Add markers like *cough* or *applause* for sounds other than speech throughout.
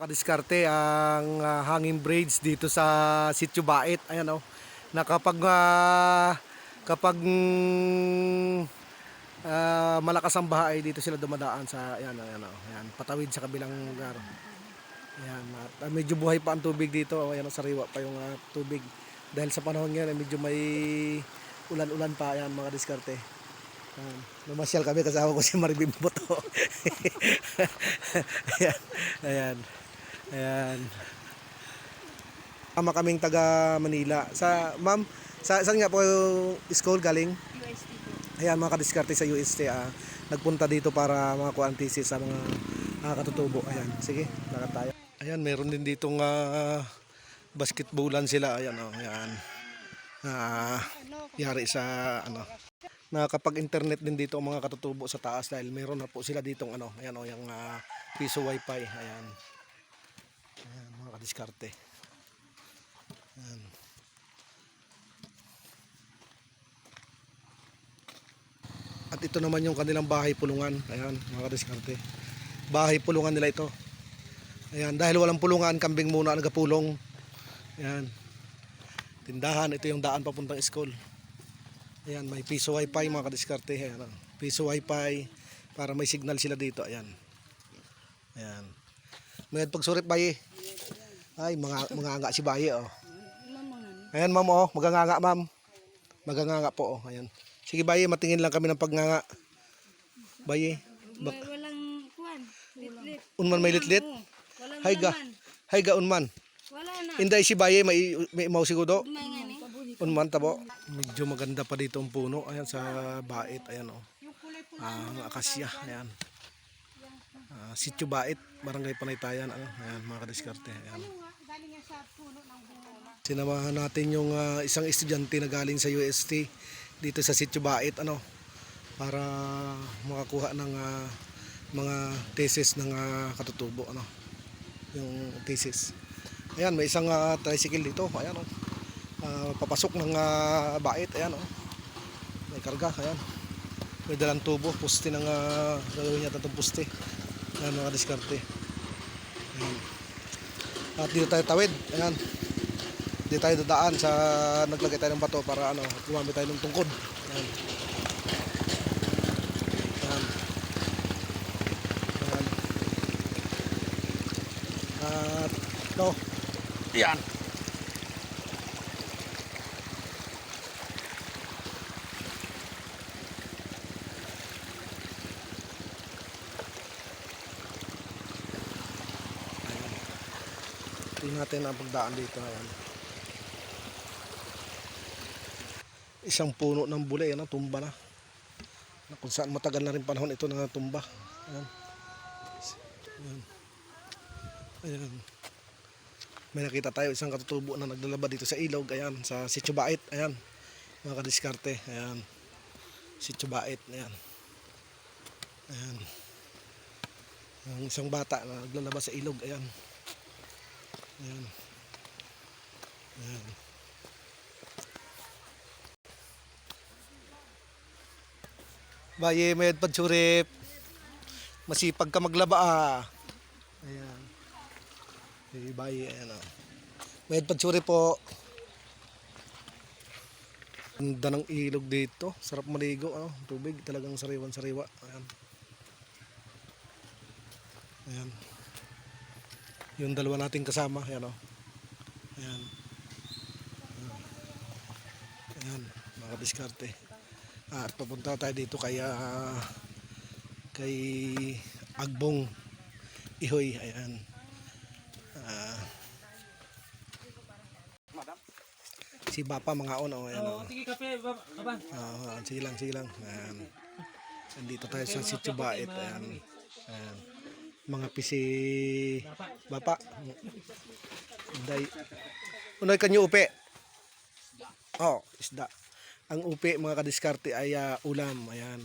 Nakadiskarte ang ah, hanging braids dito sa Sitio Bait. Ayan oh. Na kapag ah, kapag mm, ah, malakas ang baha dito sila dumadaan sa ayan ayan oh. Ayan, patawid sa kabilang lugar. Ayan, ah, medyo buhay pa ang tubig dito. Oh, ayan, sariwa pa yung ah, tubig. Dahil sa panahon ngayon ay medyo may ulan-ulan pa ayan mga diskarte. Ayan. Namasyal kami kasama ko si Maribim Boto. *laughs* ayan. Ayan. Ayan. Ama kaming taga Manila. Sa ma'am, sa saan nga po yung school galing? UST po. Ayan mga kadiskarte sa UST ah, nagpunta dito para mga kuan thesis sa mga ah, katutubo. Ayan, sige, lakad tayo. Ayan, meron din ditong ah, basketballan sila. Ayan oh, ayan. Ah, yari sa ano. Nakakapag-internet din dito ang mga katutubo sa taas dahil meron na po sila ditong ano, ayan oh, yung ah, piso wifi. Ayan. Ayan, mga kadiskarte. Ayan. At ito naman yung kanilang bahay pulungan. Ayan, mga kadiskarte. Bahay pulungan nila ito. Ayan, dahil walang pulungan, kambing muna nagapulong. Ayan. Tindahan, ito yung daan papuntang school. Ayan, may piso wifi mga kadiskarte. Ayan, oh. piso wifi para may signal sila dito. Ayan. Ayan. May pagsurit bayi. Ay, mga mga anga si bayi oh. Ayan ma'am oh, maganganga ma'am. Maganganga po oh, ayan. Sige bayi, matingin lang kami ng pagnganga. Bayi, May walang kuwan. Litlit. unman may litlit. Oo. Walang Hay ga. Hay ga unman. Wala na. Inday si bayi may may mau ni. Unman tabo. Medyo maganda pa dito ang puno. Ayan sa bait, ayan oh. Ah, ang akasya, ayan. Ah, Sitio Bait, Barangay Panaytayan, ano, ayan mga kadiskarte, ayan. Sinamahan natin yung ah, isang estudyante na galing sa UST dito sa Sitio Bait, ano, para makakuha ng ah, mga thesis ng ah, katutubo, ano, yung thesis. Ayan, may isang ah, tricycle dito, ayan, oh. Ah, papasok ng ah, bait, ayan, oh. May karga, ayan. May dalang tubo, poste ng uh, gagawin yata itong poste. Ayan mga diskarte. At dito tayo tawid. Ayan. Dito tayo dadaan sa naglagay tayo ng bato para ano, gumamit tayo ng tungkod. Ayan. Ayan. Ayan. At ito. Ayan. Natin ang pagdaan dito ngayon. Isang puno ng bulay, ano, tumba na. Na Kung saan matagal na rin panahon ito na tumba. Ayan. Ayan. Ayan. May nakita tayo isang katutubo na naglalaba dito sa ilog. Ayan, sa Sitio Bait. Ayan. Mga kadiskarte. Ayan. Sitio Bait. Ayan. Ayan. Ang isang bata na naglalaba sa ilog. Ayan. Ayan. Ayan. Baye, may pagsurip. Masipag ka maglaba ah. Ayan. Hey, baye, ayan ah. May pagsurip po. Ganda ng ilog dito. Sarap maligo. Ano? Tubig talagang sariwan-sariwa. Ayan. Ayan. Yung dalawa nating kasama, ayan o. Ayan. Ayan, mga diskarte. At papunta tayo dito kay ah, kay Agbong Ihoy, ayan. Ah, si Bapa mga on, oh, ayan o. Oh, sige kape, aban. Ah, sige lang, sige lang. Ayan. Nandito tayo sa Sitio Bait. Ayan. Ayan. Mga pisi bapa. Day. Unoy kanyo upe. Oh, isda. Ang upe mga kadiskarte ay ah, ulam. Ayan.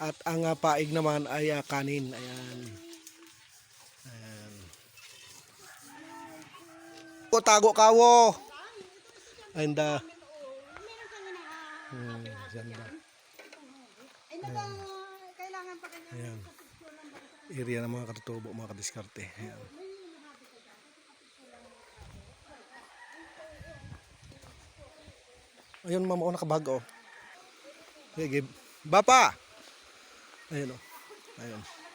At ang ah, paig naman ay ah, kanin. Ayan. Ayan. O tago kawo. Ainda. Hmm, ganda. Ayan area ng mga katutubo, mga kadiskarte. Ayan. Ayun, ma'am, oh, o, nakabag, o. Oh. Sige, bapa! Ayun, o. Ayun.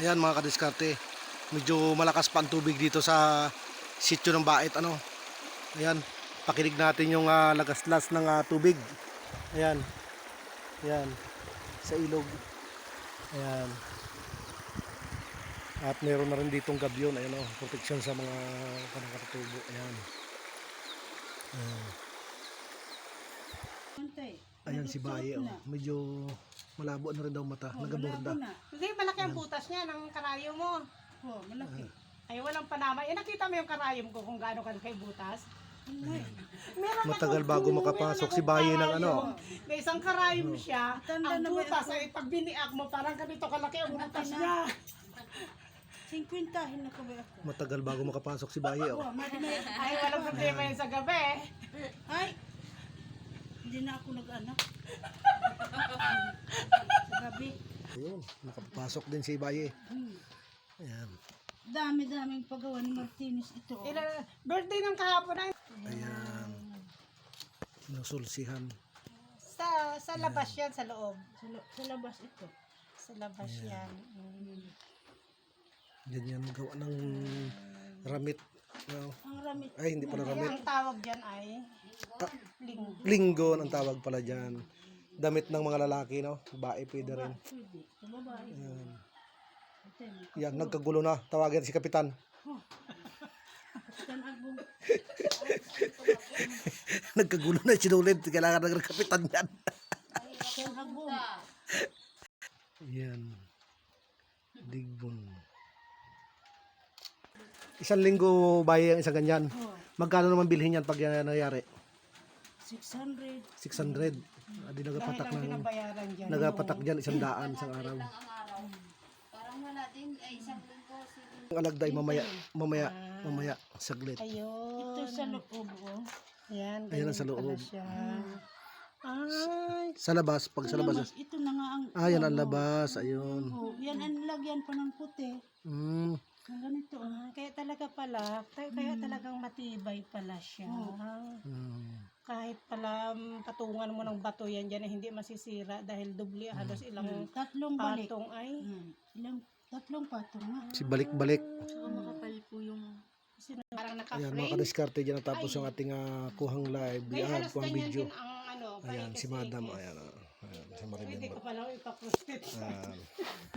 Ayan mga kadiskarte. Medyo malakas pa ang tubig dito sa sityo ng bait ano. Ayan, pakinig natin yung ah, lagaslas ng ah, tubig. Ayan. Ayan. Sa ilog. Ayan. At meron na rin ditong gabyon, ayan oh, protection sa mga kanakatubo. Ayan. Ayan. Ayan si Baye oh. Medyo malabo na rin daw mata, nagaborda. Hindi, malaki ang butas niya ng karayom mo. Oh, malaki. Ay, walang panama. Eh, nakita mo yung karayom ko kung gaano kalaki yung butas? Meron Matagal bago makapasok si Baye ng ano. May isang karayom siya. Tanda ang na butas ay pag biniak mo, parang ganito kalaki ang butas niya. 50 hin na ka ba ako? Matagal bago makapasok si Baye oh. Oh, mali na yan. Ay, walang problema yun sa gabi. Ay! Hindi na ako nag-anak. *laughs* Ayun, nakapasok din si Baye. Ayan. Dami-daming paggawa ni Martinez ito. Oh. Ila, birthday ng kahapon ay Ayan. Sinusulsihan. sa sa labas yan, sa loob. Sa, lo- sa labas ito. Sa labas yan. Mm. Yan yan gawa ng ramit. No? Ang ramit. Ay, hindi pala Kaya ramit. ang tawag dyan ay Ah, linggo. linggo ang tawag pala dyan. Damit ng mga lalaki, no? Bae pwede rin. Ayan. Yan, nagkagulo na. Tawagin si Kapitan. *laughs* Nagkagulo na sinulid. Kailangan ng Kapitan yan. *laughs* Yan. Digbon. Isang linggo baye ang isang ganyan. Magkano naman bilhin yan pag yan nangyari? 600. 600. Adi Dahil nagapatak ng binabayaran dyan. nagapatak dyan isang daan isang araw. Ang alagday mamaya mamaya mamaya saglit. Ayun. Ito sa loob. Oh. Yan, Ayan ang ganyan sa loob. Ay, Sa labas, pag sa labas. Ito na nga ang... Ah, yan ang labas. Ayun. Oh, yan ang lagyan pa ng puti. Mm. Ang ganito. Oh. ah, kaya talaga pala, kaya, kaya talagang matibay pala siya. Mm. Kahit pala mm, patungan mo ng bato yan dyan, eh, hindi masisira dahil dubli halos ilang Tatlong balik. patong ay. Hmm. Ilang, tatlong patong nga. Si balik-balik. makapal po yung... Parang Ayan, naka-frame. mga kadiskarte dyan natapos ang ating ah, kuhang live. Kaya Ah, halos kuhang ganyan video. din ang ano. Ayan, si Madam. Ayan, ah. ayan si Pwede Marilyn. ko palang ipaprostate. Ayan. *laughs*